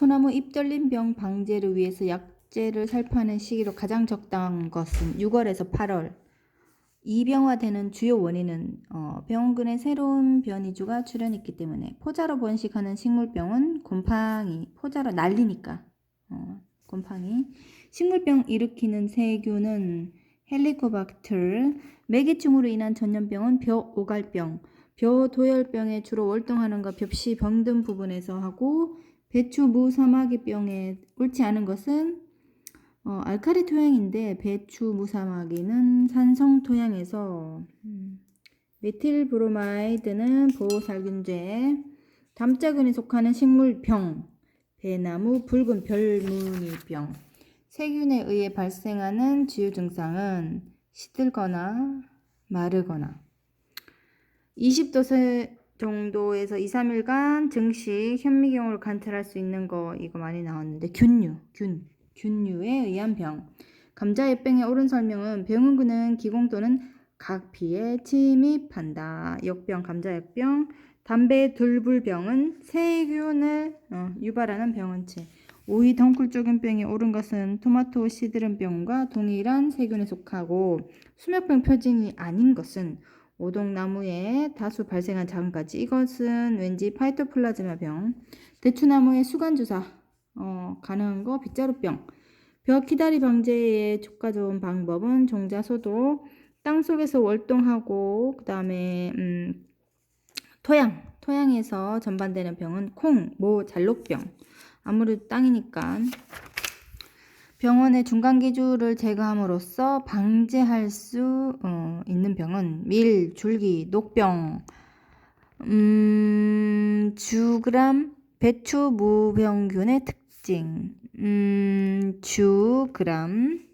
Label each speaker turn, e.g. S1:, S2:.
S1: 소나무 잎 떨림 병 방제를 위해서 약제를 살포하는 시기로 가장 적당한 것은 6월에서 8월. 이병화되는 주요 원인은 어, 병원군의 새로운 변이주가 출현했기 때문에 포자로 번식하는 식물병은 곰팡이, 포자로 날리니까 어, 곰팡이. 식물병 일으키는 세균은 헬리코박터, 매개충으로 인한 전염병은 벼 오갈병, 벼 도열병에 주로 월동하는 것 벽시 병든 부분에서 하고 배추 무 사마귀병에 옳지 않은 것은 어, 알카리 토양인데 배추 무 사마귀는 산성 토양에서 음, 메틸 브로마이드는 보호살균제, 담자근에 속하는 식물병, 배나무 붉은 별무늬병, 세균에 의해 발생하는 주요 증상은 시들거나 마르거나. 20도 정도에서 2, 3일간 증식, 현미경으로 관찰할 수 있는 거 이거 많이 나왔는데 균류, 균, 균류에 의한 병. 감자액병의 옳은 설명은 병원군은 기공 또는 각피에 침입한다. 역병, 감자액병, 담배 들불병은 세균을 어, 유발하는 병원체. 오이 덩굴조균병이 옳은 것은 토마토 시드름병과 동일한 세균에 속하고 수면병 표징이 아닌 것은 오동나무에 다수 발생한 작은가지. 이것은 왠지 파이토플라즈마병 대추나무의 수간주사 어, 가능한 거 빗자루병. 벼 키다리 방제에 효과 좋은 방법은 종자 소독 땅 속에서 월동하고 그 다음에 음, 토양 토양에서 전반되는 병은 콩, 모, 잘록병. 아무래도 땅이니까 병원의 중간기주를 제거함으로써 방제할 수 어, 있는 병은 밀, 줄기, 녹병, 음, 주그람, 배추 무병균의 특징, 음, 주그람,